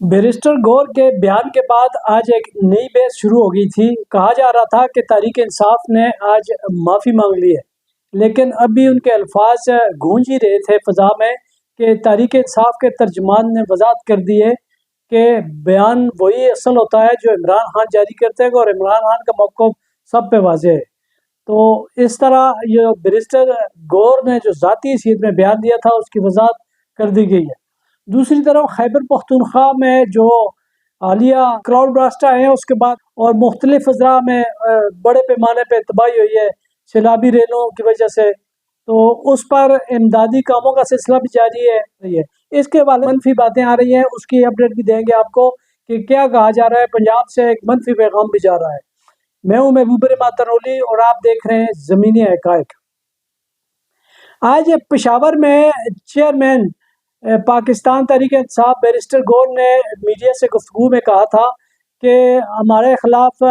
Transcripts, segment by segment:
Barrister گور کے بیان کے بعد آج ایک نئی بحث شروع ہو گئی تھی۔ کہا جا رہا تھا کہ تاریخ انصاف نے آج معافی مانگ لی ہے، لیکن اب بھی ان کے الفاظ گونج ہی رہے تھے۔ فضا میں کہ تاریخ انصاف کے ترجمان نے وضاحت کر دی ہے کہ بیان وہی اصل ہوتا ہے جو عمران خان جاری کرتے ہیں اور عمران خان کا موقف سب پہ واضح ہے۔ تو اس طرح یہ بیرسٹر گور نے جو ذاتی حیثیت میں بیان دیا تھا، اس کی وضاحت کر دی گئی ہے۔ دوسری طرف خیبر پختونخوا میں جو عالیہ کراؤڈ براسٹ آئے ہیں، اس کے بعد اور مختلف اضلاع میں بڑے پیمانے پہ تباہی ہوئی ہے سیلابی ریلوں کی وجہ سے۔ تو اس پر امدادی کاموں کا سلسلہ بھی جاری ہے۔ اس کے بعد منفی باتیں آ رہی ہیں، اس کی اپڈیٹ بھی دیں گے آپ کو کہ کیا کہا جا رہا ہے۔ پنجاب سے ایک منفی پیغام بھی جا رہا ہے۔ میں ہوں محبوب ماتنولی اور آپ دیکھ رہے ہیں زمینی حقائق۔ آج پشاور میں چیئرمین پاکستان تحریک انصاف بیرسٹر گور نے میڈیا سے گفتگو میں کہا تھا کہ ہمارے خلاف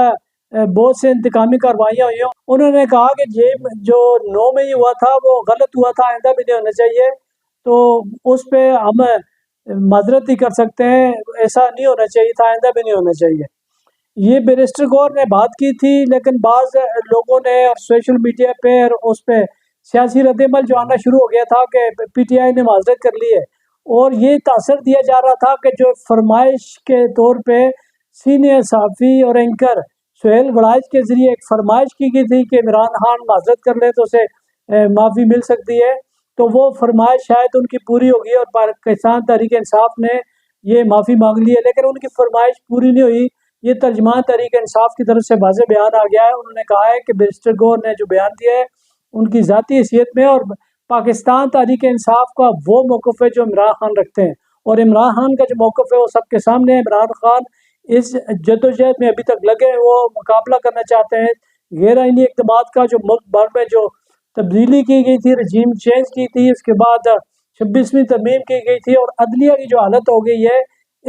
بہت سے انتقامی کاروائیاں ہوئی ہیں۔ انہوں نے کہا کہ یہ جو نو میں ہی ہوا تھا، وہ غلط ہوا تھا، آئندہ بھی نہیں ہونا چاہیے۔ تو اس پہ ہم معذرت ہی کر سکتے ہیں، ایسا نہیں ہونا چاہیے تھا، آئندہ بھی نہیں ہونا چاہیے۔ یہ بیرسٹر گور نے بات کی تھی، لیکن بعض لوگوں نے اور سوشل میڈیا پہ اور اس پہ سیاسی رد عمل جو آنا شروع ہو گیا تھا کہ پی ٹی آئی نے معذرت کر لی ہے۔ اور یہ تاثر دیا جا رہا تھا کہ جو فرمائش کے طور پہ سینئر صحافی اور اینکر سہیل بڑائش کے ذریعے ایک فرمائش کی گئی تھی کہ عمران خان معذرت کر لے تو اسے معافی مل سکتی ہے، تو وہ فرمائش شاید ان کی پوری ہوگی اور پاکستان تحریک انصاف نے یہ معافی مانگ لی ہے، لیکن ان کی فرمائش پوری نہیں ہوئی۔ یہ ترجمان تحریک انصاف کی طرف سے واضح بیان آ گیا ہے۔ انہوں نے کہا ہے کہ برسٹر گور نے جو بیان دیا ہے، ان کی ذاتی حیثیت میں اور پاکستان تحریک انصاف کا وہ موقف ہے جو عمران خان رکھتے ہیں۔ اور عمران خان کا جو موقف ہے وہ سب کے سامنے ہے۔ عمران خان اس جد و جہد میں ابھی تک لگے ہیں، وہ مقابلہ کرنا چاہتے ہیں۔ غیر آئینی اقدامات کا جو ملک بھر میں جو تبدیلی کی گئی تھی رجیم چینج کی تھی، اس کے بعد چھبیسویں ترمیم کی گئی تھی اور عدلیہ کی جو حالت ہو گئی ہے،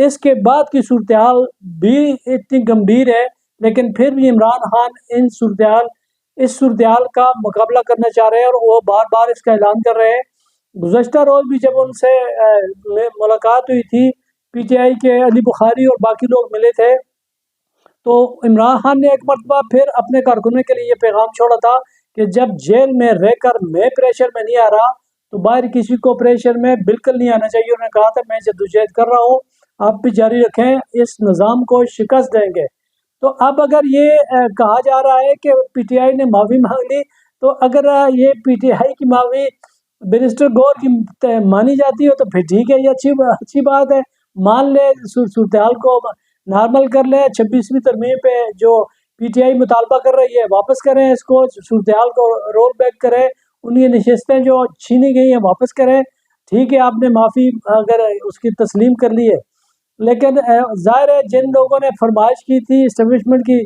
اس کے بعد کی صورتحال بھی اتنی گمبھیر ہے۔ لیکن پھر بھی عمران خان ان صورتحال اس صورتحال کا مقابلہ کرنا چاہ رہے ہیں اور وہ بار بار اس کا اعلان کر رہے ہیں۔ گزشتہ روز بھی جب ان سے ملاقات ہوئی تھی پی ٹی آئی کے علی بخاری اور باقی لوگ ملے تھے، تو عمران خان نے ایک مرتبہ پھر اپنے کارکنوں کے لیے یہ پیغام چھوڑا تھا کہ جب جیل میں رہ کر میں پریشر میں نہیں آ رہا، تو باہر کسی کو پریشر میں بالکل نہیں آنا چاہیے۔ انہوں نے کہا تھا، میں جدوجہد کر رہا ہوں، آپ بھی جاری رکھیں، اس نظام کو شکست دیں گے۔ تو اب اگر یہ کہا جا رہا ہے کہ پی ٹی آئی نے معافی مانگ لی، تو اگر یہ پی ٹی آئی کی معافی بیرسٹر گور کی مانی جاتی ہے تو پھر ٹھیک ہے، یہ اچھی اچھی بات ہے۔ مان لے صورتحال کو نارمل کر لے، چھبیسویں ترمیم پہ جو پی ٹی آئی مطالبہ کر رہی ہے، واپس کریں اس کو، صورتحال کو رول بیک کریں، ان کی نشستیں جو چھینی گئی ہیں، واپس کریں۔ ٹھیک ہے، آپ نے معافی اگر اس کی تسلیم کر لی ہے۔ لیکن ظاہر ہے جن لوگوں نے فرمائش کی تھی اسٹیبلشمنٹ کی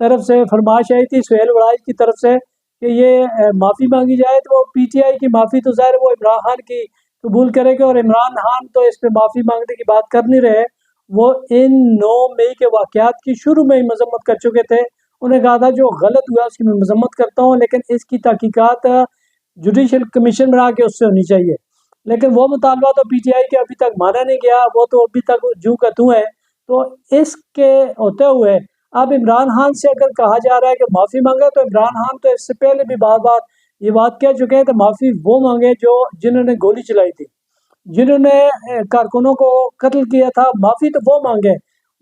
طرف سے، فرمائش آئی تھی سہیل وڑائش کی طرف سے کہ یہ معافی مانگی جائے تو وہ پی ٹی آئی کی معافی تو ظاہر وہ عمران خان کی قبول کرے گا اور عمران خان تو اس پہ معافی مانگنے کی بات کر نہیں رہے۔ وہ ان نو مئی کے واقعات کی شروع میں ہی مذمت کر چکے تھے۔ انہیں کہا تھا، جو غلط ہوا اس کی میں مذمت کرتا ہوں، لیکن اس کی تحقیقات جوڈیشل کمیشن بنا کے اس سے ہونی چاہیے۔ لیکن وہ مطالبہ تو پی ٹی آئی کے ابھی تک مانا نہیں گیا، وہ تو ابھی تک جو کا تو ہے۔ تو اس کے ہوتے ہوئے اب عمران خان سے اگر کہا جا رہا ہے کہ معافی مانگے، تو عمران خان تو اس سے پہلے بھی بار بار یہ بات کہہ چکے ہیں کہ معافی وہ مانگے جو جنہوں نے گولی چلائی تھی۔ جنہوں نے کارکنوں کو قتل کیا تھا، معافی تو وہ مانگے۔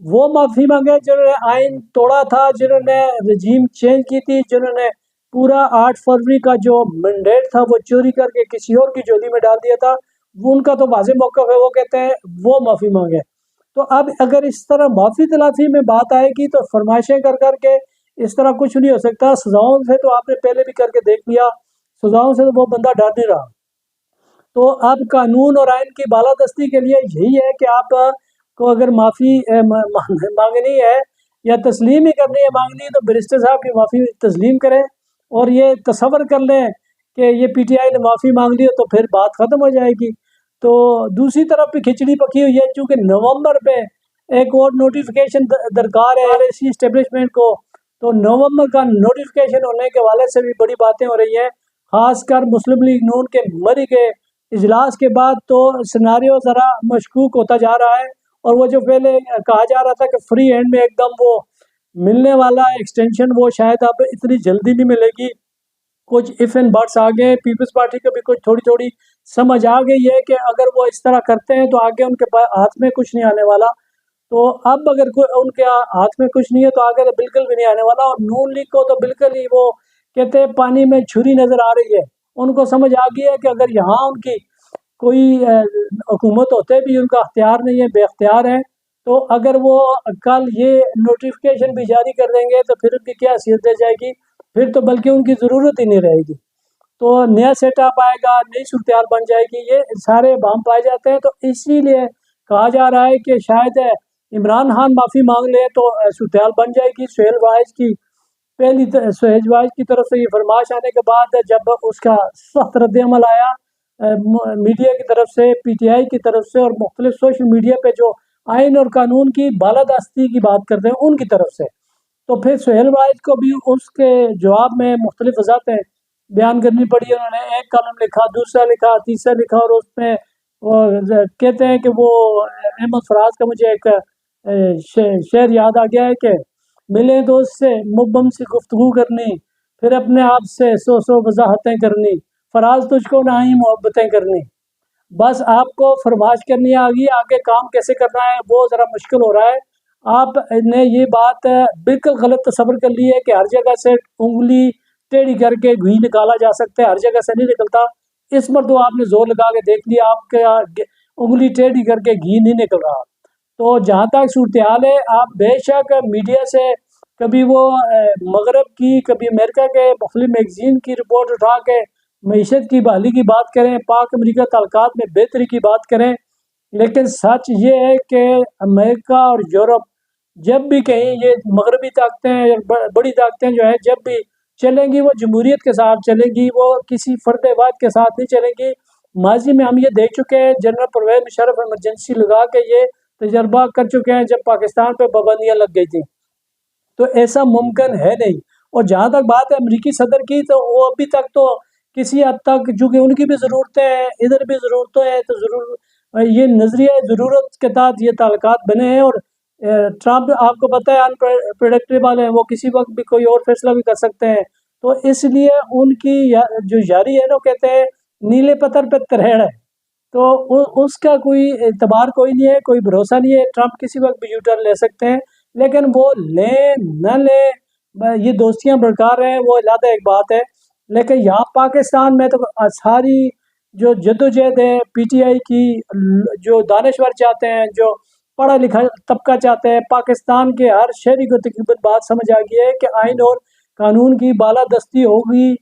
وہ معافی مانگے جنہوں نے آئین توڑا تھا، جنہوں نے رجیم چینج کی تھی، جنہوں نے پورا آٹھ فروری کا جو منڈیٹ تھا، وہ چوری کر کے کسی اور کی جولی میں ڈال دیا تھا۔ وہ ان کا تو واضح موقف ہے، وہ کہتے ہیں وہ معافی مانگے۔ تو اب اگر اس طرح معافی تلافی میں بات آئے گی تو فرمائشیں کر کر کے اس طرح کچھ نہیں ہو سکتا۔ سزاؤں سے تو آپ نے پہلے بھی کر کے دیکھ لیا، سزاؤں سے تو وہ بندہ ڈر نہیں رہا۔ تو اب قانون اور آئین کی بالادستی کے لیے یہی ہے کہ آپ کو اگر معافی مانگنی ہے یا تسلیم ہی کرنی ہے، مانگنی ہے تو برسٹر صاحب کی معافی تسلیم کریں۔ اور یہ تصور کر لیں کہ یہ پی ٹی آئی نے معافی مانگ لی تو پھر بات ختم ہو جائے گی۔ تو دوسری طرف بھی کھچڑی پکی ہوئی ہے، چونکہ نومبر پہ ایک اور نوٹیفیکیشن درکار ہے آر سی اسٹیبلشمنٹ کو۔ تو نومبر کا نوٹیفیکیشن ہونے کے والے سے بھی بڑی باتیں ہو رہی ہیں، خاص کر مسلم لیگ نون کے مری کے اجلاس کے بعد تو سناریو ذرا مشکوک ہوتا جا رہا ہے اور وہ جو پہلے کہا جا رہا تھا کہ فری ہینڈ میں ایک دم وہ ملنے والا ایکسٹینشن وہ شاید اب اتنی جلدی نہیں ملے گی۔ کچھ ایف این برڈس آ گئے پیپلز پارٹی کو بھی کچھ تھوڑی تھوڑی سمجھ آ گئی ہے کہ اگر وہ اس طرح کرتے ہیں تو آگے ان کے ہاتھ میں کچھ نہیں آنے والا۔ تو اب اگر ان کے ہاتھ میں کچھ نہیں ہے تو آگے تو بالکل بھی نہیں آنے والا۔ اور نون لیگ کو تو بالکل ہی وہ کہتے ہیں پانی میں چھری نظر آ رہی ہے۔ ان کو سمجھ آ گئی ہے کہ اگر یہاں ان کی کوئی حکومت ہوتے بھی ان کا اختیار نہیں ہے، بے اختیار ہے۔ تو اگر وہ کل یہ نوٹیفکیشن بھی جاری کر دیں گے تو پھر ان کی کیا حیثیت رہ جائے گی؟ پھر تو بلکہ ان کی ضرورت ہی نہیں رہے گی۔ تو نیا سیٹ اپ آئے گا، نئی صورتحال بن جائے گی۔ یہ سارے بام پائے جاتے ہیں۔ تو اسی لیے کہا جا رہا ہے کہ شاید عمران خان معافی مانگ لے تو صورتحال بن جائے گی۔ سہیل وائز کی پہلی سہیج وائز کی طرف سے یہ فرمائش آنے کے بعد جب اس کا سخت رد عمل آیا میڈیا کی طرف سے، پی ٹی آئی کی طرف سے اور مختلف سوشل میڈیا پہ جو آئین اور قانون کی بالادستی کی بات کرتے ہیں ان کی طرف سے۔ تو پھر سہیل وائز کو بھی اس کے جواب میں مختلف وضاحتیں بیان کرنی پڑی۔ انہوں نے ایک کالم لکھا، دوسرا لکھا، تیسرا لکھا اور اس میں کہتے ہیں کہ وہ احمد فراز کا مجھے ایک شعر یاد آ گیا ہے کہ ملے دوست سے مبم سے گفتگو کرنی، پھر اپنے آپ سے سو سو وضاحتیں کرنی، فراز تجھ کو نہ ہی محبتیں کرنی۔ بس آپ کو فرمائش کرنی آ گئی آگے کام کیسے کرنا ہے، وہ ذرا مشکل ہو رہا ہے۔ آپ نے یہ بات بالکل غلط تصور کر لی ہے کہ ہر جگہ سے انگلی ٹیڑھی کر کے گھی نکالا جا سکتا ہے، ہر جگہ سے نہیں نکلتا۔ اس پر تو آپ نے زور لگا کے دیکھ لیا، آپ کے انگلی ٹیڑھی کر کے گھی نہیں نکل رہا۔ تو جہاں تک صورتحال ہے، آپ بے شک میڈیا سے کبھی وہ مغرب کی، کبھی امریکہ کے مختلف میگزین کی رپورٹ اٹھا کے معیشت کی بحالی کی بات کریں، پاک امریکہ تعلقات میں بہتری کی بات کریں، لیکن سچ یہ ہے کہ امریکہ اور یورپ جب بھی کہیں یہ مغربی طاقتیں بڑی طاقتیں جو ہے جب بھی چلیں گی، وہ جمہوریت کے ساتھ چلیں گی، وہ کسی فرد واد کے ساتھ نہیں چلیں گی۔ ماضی میں ہم یہ دیکھ چکے ہیں، جنرل پرویز مشرف ایمرجنسی لگا کے یہ تجربہ کر چکے ہیں جب پاکستان پہ پابندیاں لگ گئی تھیں۔ تو ایسا ممکن ہے نہیں۔ اور جہاں تک بات ہے امریکی صدر کی، تو وہ ابھی تک تو کسی حد تک، چونکہ ان کی بھی ضرورتیں ہیں، ادھر بھی ضرورتیں ہیں، تو ضرور، یہ نظریہ ضرورت کے تحت یہ تعلقات بنے ہیں اور ٹرمپ، آپ کو پتہ ہے انپریڈکٹیبل ہیں، وہ کسی وقت بھی کوئی اور فیصلہ بھی کر سکتے ہیں۔ تو اس لیے ان کی جو یاری ہے نا کہتے ہیں، نیلے پتھر پہ ترہڑ ہے۔ تو اس کا کوئی اعتبار کوئی نہیں ہے، کوئی بھروسہ نہیں ہے، ٹرمپ کسی وقت بھی یوٹر لے سکتے ہیں۔ لیکن وہ لیں نہ لیں یہ دوستیاں برقرار ہیں، وہ علیحدہ ایک بات ہے۔ لیکن یہاں پاکستان میں تو ساری جو جد و جہد ہے، پی ٹی آئی کی، جو دانشور چاہتے ہیں، جو پڑھا لکھا طبقہ چاہتا ہے پاکستان کے ہر شہری کو تقریباً بات سمجھ آ گئی ہے کہ آئین اور قانون کی بالادستی ہوگی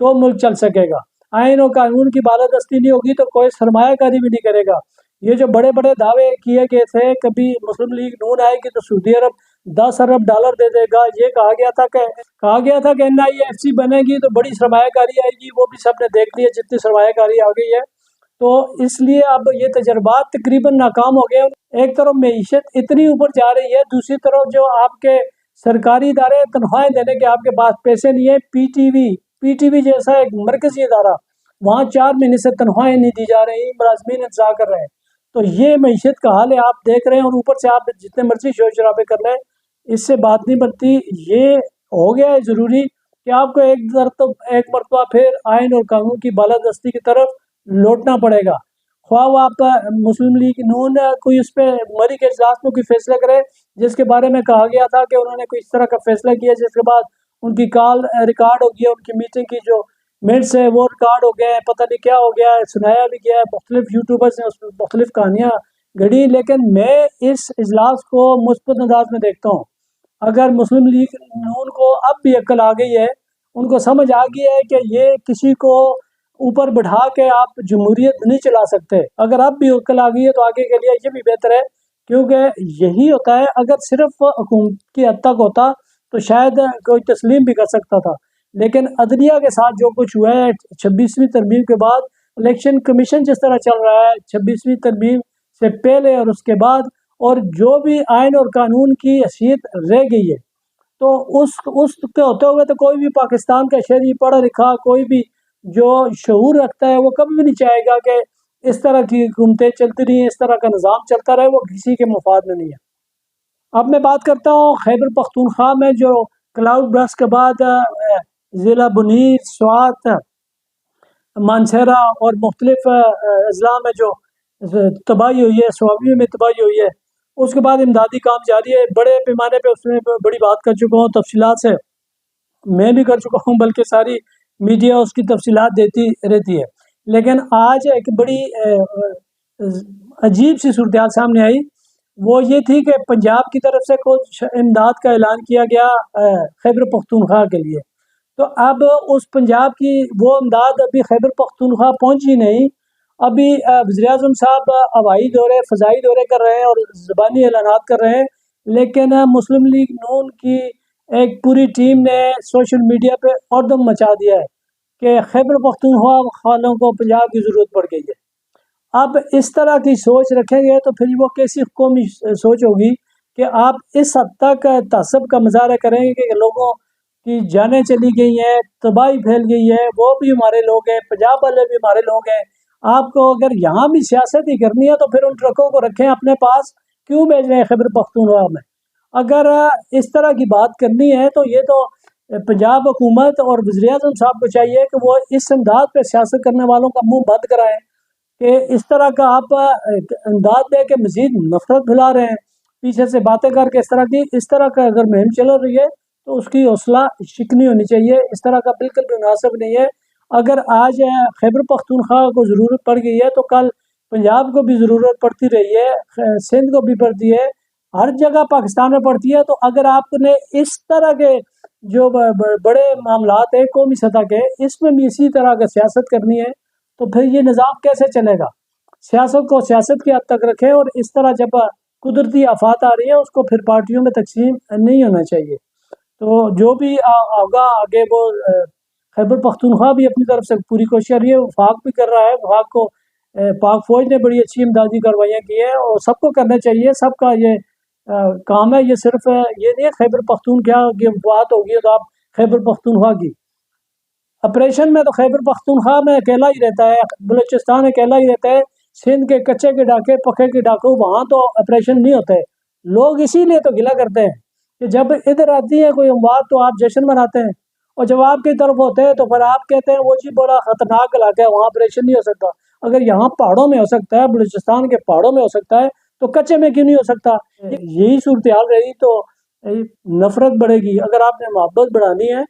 تو ملک چل سکے گا۔ آئین اور قانون کی بالادستی نہیں ہوگی تو کوئی سرمایہ کاری بھی نہیں کرے گا۔ یہ جو بڑے بڑے دعوے کیے گئے تھے، کبھی مسلم لیگ نون آئے گی تو سعودی عرب دس ارب ڈالر دے دے گا۔ یہ کہا گیا تھا کہ کہا گیا تھا کہ این آئی ایف سی بنے گی تو بڑی سرمایہ کاری آئے گی۔ وہ بھی سب نے دیکھ لی ہے جتنی سرمایہ کاری آ گئی ہے۔ تو اس لیے اب یہ تجربات تقریباً ناکام ہو گئے۔ ایک طرف معیشت اتنی اوپر جا رہی ہے، دوسری طرف جو آپ کے سرکاری ادارے تنخواہیں دینے کے آپ کے پاس پیسے نہیں ہیں۔ P T V P T V جیسا ایک مرکزی ادارہ، وہاں چار مہینے سے تنخواہیں نہیں دی جا رہی، ملازمین انتظار کر رہے ہیں۔ تو یہ معیشت کا حال ہے۔ آپ دیکھ رہے ہیں اور اوپر سے آپ جتنے مرضی شور شرابے کر لیں، اس سے بات نہیں بنتی۔ یہ ہو گیا ہے ضروری کہ آپ کو ایک ایک مرتبہ پھر آئین اور قانون کی بالادستی کی طرف لوٹنا پڑے گا۔ خواہ وہ آپ مسلم لیگ نون کوئی اس پہ مری کے اجلاس میں کوئی فیصلہ کرے، جس کے بارے میں کہا گیا تھا کہ انہوں نے کوئی اس طرح کا فیصلہ کیا، جس کے بعد ان کی کال ریکارڈ ہو گیا ان کی میٹنگ کی جو منٹس ہے وہ ریکارڈ ہو گیا ہے پتہ نہیں کیا ہو گیا ہے سنایا بھی گیا ہے مختلف یوٹیوبرس نے اس میں مختلف کہانیاں گھڑی لیکن میں اس اجلاس کو مثبت انداز میں دیکھتا ہوں۔ اگر مسلم لیگ نون کو اب بھی عقل آ گئی ہے، ان کو سمجھ آ گئی ہے کہ یہ کسی کو اوپر بڑھا کے آپ جمہوریت نہیں چلا سکتے، اگر اب بھی عقل آ گئی ہے تو آگے کے لیے یہ بھی بہتر ہے، کیونکہ یہی ہوتا ہے، اگر صرف حکومت کی حد تک ہوتا تو شاید کوئی تسلیم بھی کر سکتا تھا۔ لیکن عدلیہ کے ساتھ جو کچھ ہوا ہے، چھبیسویں ترمیم کے بعد الیکشن کمیشن جس طرح چل رہا ہے، چھبیسویں ترمیم سے پہلے اور اس کے بعد اور جو بھی آئین اور قانون کی حیثیت رہ گئی ہے۔ تو اس اس کے ہوتے ہوئے تو کوئی بھی پاکستان کا شہری پڑھا لکھا، کوئی بھی جو شعور رکھتا ہے، وہ کبھی بھی نہیں چاہے گا کہ اس طرح کی حکومتیں چلتی رہی ہیں اس طرح کا نظام چلتا رہے، وہ کسی کے مفاد میں نہیں ہے۔ اب میں بات کرتا ہوں خیبر پختونخوا میں جو کلاؤڈ برس کے بعد ضلع بنیر، سوات مانسیرا اور مختلف اضلاع میں جو تباہی ہوئی ہے سوابی میں تباہی ہوئی ہے، اس کے بعد امدادی کام جاری ہے، بڑے پیمانے پہ اس میں بڑی بات کر چکا ہوں، تفصیلات سے میں بھی کر چکا ہوں، بلکہ ساری میڈیا اس کی تفصیلات دیتی رہتی ہے۔ لیکن آج ایک بڑی عجیب سی صورتحال سامنے آئی۔ وہ یہ تھی کہ پنجاب کی طرف سے کچھ امداد کا اعلان کیا گیا خیبر پختونخوا کے لیے۔ تو اب اس پنجاب کی وہ امداد ابھی خیبر پختونخوا پہنچی نہیں۔ ابھی وزیر اعظم صاحب ہوائی دورے، فضائی دورے کر رہے ہیں اور زبانی اعلانات کر رہے ہیں، لیکن مسلم لیگ نون کی ایک پوری ٹیم نے سوشل میڈیا پہ اور دم مچا دیا ہے کہ خیبر پختونخوا والوں کو پنجاب کی ضرورت پڑ گئی ہے۔ اب اس طرح کی سوچ رکھیں گے تو پھر وہ کیسی قومی سوچ ہوگی کہ آپ اس حد تک تعصب کا مظاہرہ کریں گے کہ لوگوں کی جانیں چلی گئی ہیں، تباہی پھیل گئی ہے، وہ بھی ہمارے لوگ ہیں، پنجاب والے بھی ہمارے لوگ ہیں۔ آپ کو اگر یہاں بھی سیاست ہی کرنی ہے تو پھر ان ٹرکوں کو رکھیں اپنے پاس، کیوں بھیج رہے ہیں خبر پختونخوا میں؟ اگر اس طرح کی بات کرنی ہے تو یہ تو پنجاب حکومت اور وزیر اعظم صاحب کو چاہیے کہ وہ اس انداز پہ سیاست کرنے والوں کا منہ بند کرائیں کہ اس طرح کا آپ انداز دے کے مزید نفرت پھیلا رہے ہیں۔ پیچھے سے باتیں کر کے اس طرح کی، اس طرح کا اگر مہم چل رہی ہے تو اس کی حوصلہ شکنی ہونی چاہیے۔ اس طرح کا بالکل بھی مناسب نہیں ہے۔ اگر آج خیبر پختونخوا کو ضرورت پڑ گئی ہے تو کل پنجاب کو بھی ضرورت پڑتی رہی ہے، سندھ کو بھی پڑتی ہے، ہر جگہ پاکستان میں پڑتی ہے۔ تو اگر آپ نے اس طرح کے جو بڑے معاملات ہیں، قومی سطح کے، اس میں بھی اسی طرح کا سیاست کرنی ہے، تو پھر یہ نظام کیسے چلے گا؟ سیاست کو سیاست کی حد تک رکھیں اور اس طرح جب قدرتی آفات آ رہی ہیں، اس کو پھر پارٹیوں میں تقسیم نہیں ہونا چاہیے۔ تو جو بھی ہوگا آگے وہ خیبر پختونخوا بھی اپنی طرف سے پوری کوشش کر رہی ہے وفاق بھی کر رہا ہے، وفاق کو پاک فوج نے بڑی اچھی امدادی کاروائیاں کی ہیں اور سب کو کرنا چاہیے، سب کا یہ کام ہے، یہ صرف یہ نہیں ہے خیبر پختون کیا بات ہوگی تو آپ خیبر پختونخوا کی۔ آپریشن میں تو خیبر پختونخوا میں اکیلا ہی رہتا ہے، بلوچستان اکیلا ہی رہتا ہے، سندھ کے کچے کے ڈاکے، پکے کے ڈاکو وہاں تو آپریشن نہیں ہوتے لوگ اسی لیے تو گلا کرتے ہیں۔ کہ جب ادھر آتی ہے کوئی اموات تو آپ جشن مناتے ہیں۔ اور جب آپ کی طرف ہوتے ہیں تو پھر آپ کہتے ہیں، وہ جی بڑا خطرناک علاقہ ہے، وہاں آپریشن نہیں ہو سکتا۔ اگر یہاں پہاڑوں میں ہو سکتا ہے، بلوچستان کے پہاڑوں میں ہو سکتا ہے، تو کچے میں کیوں نہیں ہو سکتا؟ یہی صورتحال رہی تو نفرت بڑھے گی۔ اگر آپ نے محبت بڑھانی ہے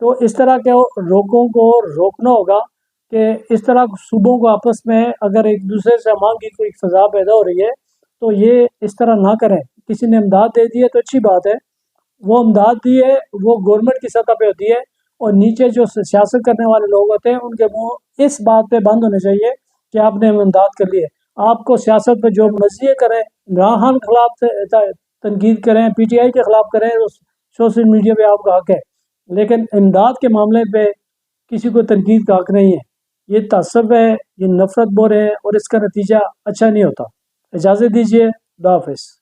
تو اس طرح کے روکوں کو روکنا ہوگا کہ اس طرح صوبوں کو آپس میں اگر ایک دوسرے سے مانگ کی کوئی فضا پیدا ہو رہی ہے تو یہ اس طرح نہ کریں۔ کسی نے امداد دے دی ہے تو اچھی بات ہے۔ وہ امداد دی ہے، وہ گورنمنٹ کی سطح پہ ہوتی ہے اور نیچے جو سیاست کرنے والے لوگ ہوتے ہیں، ان کے منہ اس بات پہ بند ہونے چاہیے کہ آپ نے امداد کر لی ہے۔ آپ کو سیاست پہ جو مرضی کریں عمران خان کے خلاف تنقید کریں، پی ٹی آئی کے خلاف کریں سوشل میڈیا پہ آپ کا حق ہے۔ لیکن امداد کے معاملے پہ کسی کو تنقید کا حق نہیں ہے۔ یہ تعصب ہے، یہ نفرت بور ہے اور اس کا نتیجہ اچھا نہیں ہوتا۔ اجازت دیجیے خدا حافظ۔